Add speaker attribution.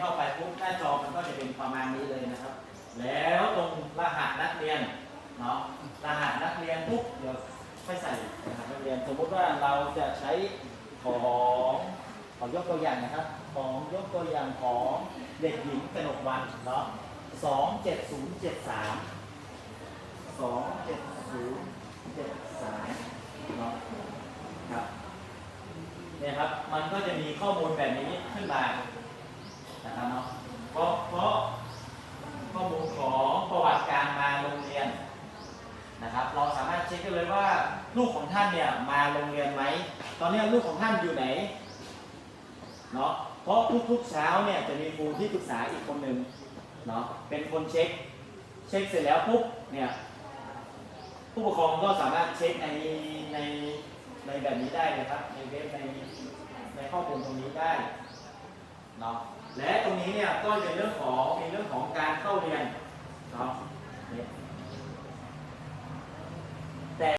Speaker 1: เข้าไปปุ๊บหน้าจอมันก็จะเป็นประมาณนี้เลยนะครับ แล้วตรงรหัสนักเรียนเนาะรหัสนักเรียนปุ๊บเดี๋ยวค่อยใส่รหัสนักเรียน สมมุติว่าเราจะใช้ของขอยกตัวอย่างนะครับ ของยกตัวอย่างของเด็กหญิงกนกวันเนาะสองเจ็ดศูนย์เจ็ดสามสองเจ็ดศูนย์เจ็ดสามเนาะครับเนี่ยครับ มันก็จะมีข้อมูลแบบนี้ขึ้นมานะครับเนาะเพราะเพราะ ข้อมูลของประวัติการมาโรงเรียน นะครับ เราสามารถเช็คได้เลยว่าลูกของท่านเนี่ยมาโรงเรียนไหม ตอนนี้ลูกของท่านอยู่ไหน เนาะเพราะทุกๆเช้าเนี่ยจะมีครูที่ปรึกษาอีกคนหนึ่งเนาะ เป็นคนเช็ค เช็คเสร็จแล้วปุ๊บเนี่ย ผู้ปกครองก็สามารถเช็คในในในแบบนี้ได้เลยครับ ในเว็บในในข้อมูลตรงนี้ได้ เนาะ และตรงนี้เนี่ยก็จะเรื่องของมีเรื่อง